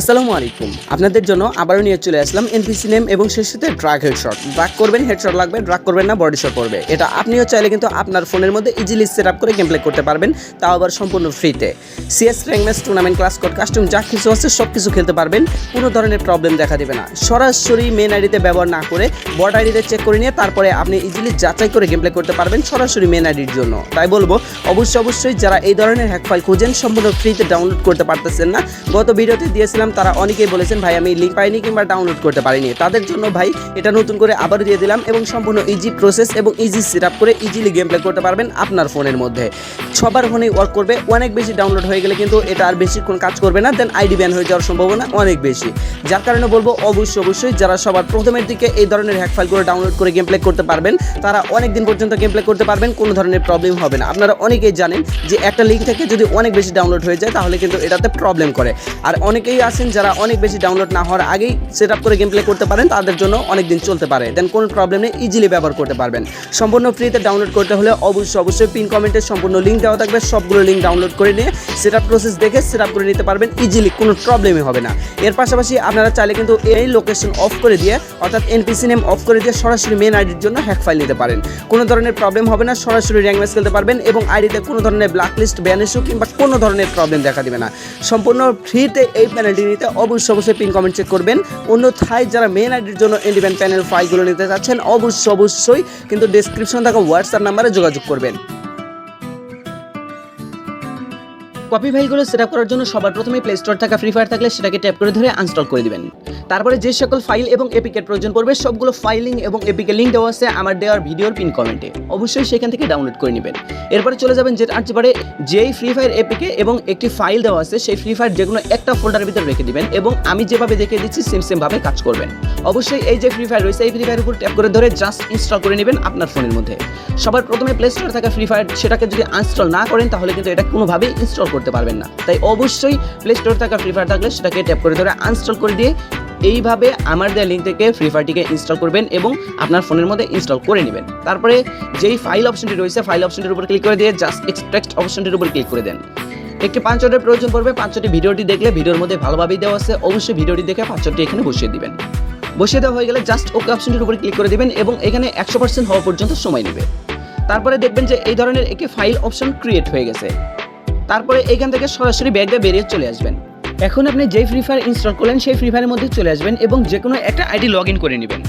আসসালামু আলাইকুম। আপনাদের জন্য আবারও নিয়ে চলে আসলাম এনপিসি নেম এবং সেই সাথে ড্রাগ হেডশট ড্রাগ করবেন হেডশট লাগবে ড্রাগ করবেন না বডি শট করবে এটা আপনিও চাইলে কিন্তু আপনার ফোনের মধ্যে ইজিলি সেট আপ করে গেম প্লে করতে পারবেন, তাও আবার সম্পূর্ণ ফ্রিতে CS rank tournament class code custom যা কিছু আছে সব কিছু খেলতে পারবেন, কোনো ধরনের প্রবলেম দেখা দেবে না। সরাসরি মেন আইডিতে ব্যবহার না করে বট আইডিতে চেক করে নিয়ে তারপরে আপনি ইজিলি যাচাই করে গেম প্লে করতে পারবেন সরাসরি মেন আইডির জন্য। তাই বলব, অবশ্যই অবশ্যই যারা এই ধরনের হ্যাক ফাইল খুঁজেন, সম্পূর্ণ ফ্রিতে ডাউনলোড করতে পারতেছেন না, গত ভিডিওতে দিয়েছিলাম তারা অনেকেই বলেছেন, ভাই, আমি লিঙ্ক পাইনি কিংবা ডাউনলোড করতে পারিনি। তাদের জন্য ভাই, এটা নতুন করে আবার দিয়ে দিলাম এবং সম্পূর্ণ ইজি প্রসেস এবং ইজি সেট করে ইজিলি গেম প্লে করতে পারবেন আপনার ফোনের মধ্যে। সবার ফোনেই ওয়ার্ক করবে, অনেক বেশি ডাউনলোড হয়ে গেলে কিন্তু এটা আর বেশিক্ষণ কাজ করবে না দেন আইডি ব্যান হয়ে যাওয়ার সম্ভাবনা অনেক বেশি। যার কারণে বলব, অবশ্যই অবশ্যই যারা সবার প্রথমের দিকে এই ধরনের হ্যাক ফাইলগুলো ডাউনলোড করে গেম প্লে করতে পারবেন, তারা অনেক দিন পর্যন্ত গেম প্লে করতে পারবেন, কোনো ধরনের প্রবলেম হবে না। আপনারা অনেকেই জানেন যে একটা লিঙ্ক থেকে যদি অনেক বেশি ডাউনলোড হয়ে যায়, তাহলে কিন্তু এটাতে প্রবলেম করে। আর অনেকেই আছেন, যারা অনেক বেশি ডাউনলোড না হওয়ার আগেই সেট আপ করে গেম প্লে করতে পারেন, তাদের জন্য অনেক দিন চলতে পারে। দেন কোনো প্রবলেম নেই ইজিলি ব্যবহার করতে পারবেন। সম্পূর্ণ ফ্রিতে ডাউনলোড করতে হলে অবশ্যই অবশ্যই পিন কমেন্টে সম্পূর্ণ লিঙ্ক দেওয়া থাকবে, সবগুলো লিঙ্ক ডাউনলোড করে নিয়ে সেট আপ প্রসেস দেখে সেট আপ করে নিতে পারবেন ইজিলি কোনো প্রবলেমই হবে না। এর পাশাপাশি আপনারা চাইলে কিন্তু এই লোকেশন অফ করে দিয়ে, অর্থাৎ এনপিসি নেম অফ করে দিয়ে সরাসরি মেন আইডির জন্য হ্যাক ফাইল নিতে পারেন। কোনো ধরনের প্রবলেম হবে না, সরাসরি র্যাঙ্ক ম্যাচ খেলতে পারবেন এবং আইডিতে কোনো ধরনের ব্ল্যাক লিস্ট ব্যান ইস্যু কিংবা কোনো ধরনের প্রবলেম দেখা দিবে না। সম্পূর্ণ ফ্রিতে এই প্যানেলটি নিতে অবশ্যই অবশ্যই পিন কমেন্ট চেক করবেন। অন্যথায় যারা মেন আইডির জন্য ইন্ডিপেন্ড প্যানেল ফাইলগুলো নিতে চাচ্ছেন, অবশ্যই অবশ্যই কিন্তু ডিসক্রিপশন থাকা হোয়াটসঅ্যাপ নাম্বারে যোগাযোগ করবেন। কপি ফাইলগুলো সেট আপ করার জন্য সবার প্রথমে প্লে স্টোর থাকা ফ্রি ফায়ার থাকলে সেটাকে ট্যাপ করে ধরে আনস্টল করে দিবেন। তারপরে যে সকল ফাইল এবং এপিকের প্রয়োজন পড়বে, সবগুলো ফাইলিং এবং এপিকে লিঙ্ক দেওয়া আছে আমার দেওয়ার ভিডিওর পিন কমেন্টে। অবশ্যই সেখান থেকে ডাউনলোড করে নেবেন। এরপরে চলে যাবেন যে আর্চিবারে যেই ফ্রি ফায়ার এপিকে এবং একটি ফাইল দেওয়া আছে, সেই ফ্রি ফায়ার যেগুলো একটা ফোল্ডারের ভিতরে রেখে দিবেন এবং আমি যেভাবে দেখে দিচ্ছি সেম সেমভাবে কাজ করবেন। অবশ্যই এই যে ফ্রি ফায়ার রয়েছে, এই ফ্রি ফায়ার উপর ট্যাপ করে ধরে জাস্ট ইনস্টল করে নেবেন আপনার ফোনের মধ্যে। সবার প্রথমে প্লে স্টোরে থাকা ফ্রি ফায়ার সেটাকে যদি আনস্টল না করেন, তাহলে কিন্তু এটা কোনোভাবেই ইনস্টল করতে পারবেন না। তাই অবশ্যই প্লে স্টোরে থাকা ফ্রি ফায়ার থাকলে সেটাকে ট্যাপ করে ধরে আনস্টল করে দিয়ে এইভাবে আমার দেওয়া লিঙ্ক থেকে ফ্রি ফায়ারটিকে ইনস্টল করবেন এবং আপনার ফোনের মধ্যে ইনস্টল করে নেবেন। তারপরে যেই ফাইল অপশনটি রয়েছে ফাইল অপশনটির উপর ক্লিক করে দিয়ে জাস্ট এক্সট্রাক্ট অপশনটির উপর ক্লিক করে দেন। একটি পাঁচশোটের প্রয়োজন পড়বে পাঁচশোটি ভিডিওটি দেখলে ভিডিওর মধ্যে ভালোভাবেই দেওয়া আছে, অবশ্যই ভিডিওটি দেখে পাঁচশোটি এখানে বসিয়ে দিবেন। বসিয়ে দেওয়া হয়ে গেলে জাস্ট ওকে অপশনটির উপর ক্লিক করে দেবেন এবং এখানে একশো পার্সেন্ট হওয়া পর্যন্ত সময় নেবে। তারপরে দেখবেন যে এই ধরনের একটি ফাইল অপশন ক্রিয়েট হয়ে গেছে। তারপরে এখান থেকে সরাসরি ব্যাগ দিয়ে বেরিয়ে চলে আসবেন। এখন আপনি যেই ফ্রি ফায়ার ইনস্টল করলেন, সেই ফ্রি ফায়ারের মধ্যে চলে আসবেন এবং যে কোনো একটা আইডি লগ ইন করে নেবেন।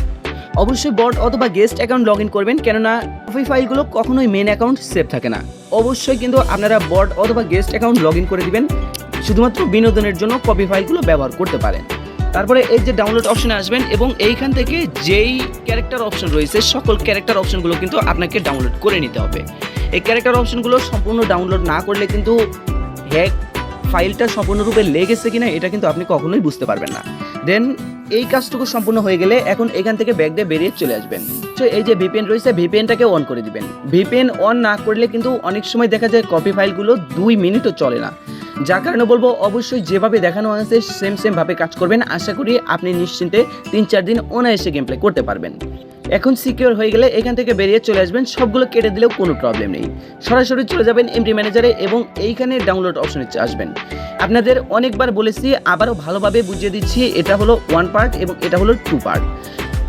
অবশ্যই বট অথবা গেস্ট অ্যাকাউন্ট লগ ইন করবেন, কেননা কপি ফাইলগুলো কখনোই মেন অ্যাকাউন্ট সেভ থাকে না। অবশ্যই কিন্তু আপনারা বট অথবা গেস্ট অ্যাকাউন্ট লগ ইন করে দিবেন, শুধুমাত্র বিনোদনের জন্য কপি ফাইলগুলো ব্যবহার করতে পারেন। তারপরে এই যে ডাউনলোড অপশনে আসবেন এবং এইখান থেকে যেই ক্যারেক্টার অপশন রয়েছে, সকল ক্যারেক্টার অপশনগুলো কিন্তু আপনাকে ডাউনলোড করে নিতে হবে। এই ক্যারেক্টার অপশনগুলো সম্পূর্ণ ডাউনলোড না করলে কিন্তু হ্যাক ফাইলটা সম্পূর্ণরূপে লেগেছে কিনা এটা কিন্তু আপনি কখনোই বুঝতে পারবেন না। দেন এই কাজটুকু সম্পূর্ণ হয়ে গেলে এখন এখান থেকে ব্যাগ দিয়ে বেরিয়ে চলে আসবেন। তো এই যে ভিপিএন রয়েছে ভিপিএনটাকে অন করে দিবেন। ভিপিএন অন না করলে কিন্তু অনেক সময় দেখা যায় কপি ফাইলগুলো দুই মিনিটও চলে না। যার কারণে বলব, অবশ্যই যেভাবে দেখানো হয়েছে সেম সেমভাবে কাজ করবেন। আশা করি আপনি নিশ্চিন্তে তিন চার দিন অনায়াসে গেম প্লে করতে পারবেন। এখন সিকিউর হয়ে গেলে এখান থেকে বেরিয়ে চলে আসবেন, সবগুলো কেটে দিলেও কোনো প্রবলেম নেই। সরাসরি চলে যাবেন এমডি ম্যানেজারে এবং এইখানে ডাউনলোড অপশনে আসবেন। আপনাদের অনেকবার বলেছি, আবারও ভালোভাবে বুঝিয়ে দিচ্ছি, এটা হলো ওয়ান পার্ট এবং এটা হলো টু পার্ট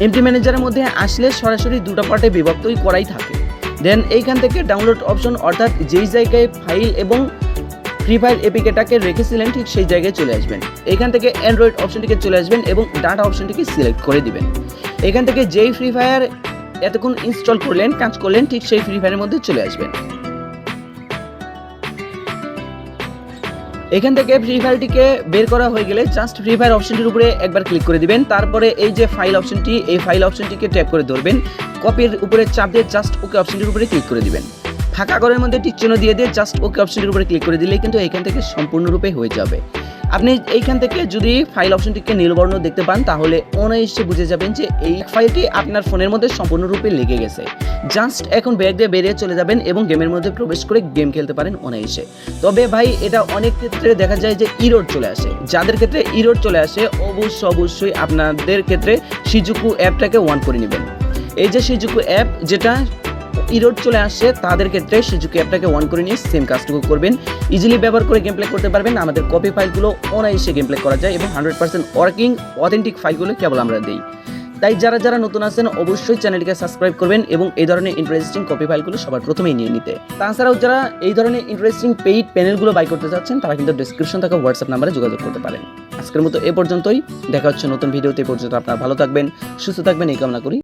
এমডি ম্যানেজারের মধ্যে আসলে সরাসরি দুটো পার্টে বিভক্তই করাই থাকে। দেন এইখান থেকে ডাউনলোড অপশন অর্থাৎ যেই জায়গায় ফাইল এবং ফ্রি ফায়ার এপিকেটাকে রেখেছিলেন, ঠিক সেই জায়গায় চলে আসবেন। এখান থেকে অ্যান্ড্রয়েড অপশনটিকে চলে আসবেন এবং ডাটা অপশনটিকে সিলেক্ট করে দিবেন। এখান থেকে যেই ফ্রি ফায়ার এতক্ষণ ইনস্টল করলেন, কাজ করলেন, ঠিক সেই ফ্রি ফায়ারের মধ্যে চলে আসবেন। এখান থেকে ফ্রি ফায়ারটিকে বের করা হয়ে গেলে জাস্ট ফ্রি ফায়ার অপশনটির উপরে একবার ক্লিক করে দিবেন। তারপরে এই যে ফাইল অপশনটি এই ফাইল অপশনটিকে ট্যাপ করে ধরবেন। কপির উপরে চাপ দিয়ে জাস্ট ওকে অপশনটির উপরে ক্লিক করে দিবেন। ফাঁকা ঘরের মধ্যে টিক চিহ্ন দিয়ে দিয়ে জাস্ট ওকে অপশনটির উপরে ক্লিক করে দিলে কিন্তু এখান থেকে সম্পূর্ণরূপে হয়ে যাবে। আপনি এইখান থেকে যদি ফাইল অপশনটিকে নীলবর্ণ দেখতে পান, তাহলে অনায়াসে বুঝে যাবেন যে এই ফাইলটি আপনার ফোনের মধ্যে সম্পূর্ণরূপে লেগে গেছে। জাস্ট এখন ব্যাগ দিয়ে বেরিয়ে চলে যাবেন এবং গেমের মধ্যে প্রবেশ করে গেম খেলতে পারেন অনায়াসে। তবে ভাই, এটা অনেক ক্ষেত্রে দেখা যায় যে ইরোড চলে আসে। যাদের ক্ষেত্রে ইরোড চলে আসে অবশ্যই অবশ্যই আপনাদের ক্ষেত্রে সিজুকু অ্যাপটাকে ওয়ান করে নেবেন। এই যে সিজুকু অ্যাপ যেটা ইরোড চলে আসে তাদের ক্ষেত্রে সুজুকি অ্যাপটাকে অন করে নিয়ে সেম কাজটুকু করবেন। ইজিলি ব্যবহার করে গেম প্লে করতে পারবেন। আমাদের কপি ফাইলগুলো অনায়াসে গেম প্লে করা যায় এবং হান্ড্রেড পার্সেন্ট ওয়ার্কিং অথেন্টিক ফাইলগুলো কেবল আমরা দিই। তাই যারা যারা নতুন আছেন, অবশ্যই চ্যানেলটিকে সাবস্ক্রাইব করবেন এবং এই ধরনের ইন্টারেস্টিং কপি ফাইলগুলো সবার প্রথমেই নিয়ে নিতে। তাছাড়াও যারা এই ধরনের ইন্টারেস্টিং পেইড প্যানেলগুলো বাই করতে চাচ্ছেন, তারা কিন্তু ডিসক্রিপশন থাকা হোয়াটসঅ্যাপ নাম্বারে যোগাযোগ করতে পারেন। আজকের মতো এ পর্যন্তই। দেখা হচ্ছে নতুন ভিডিওতে পর্যন্ত আপনারা ভালো থাকবেন, সুস্থ থাকবেন, এই কামনা করি।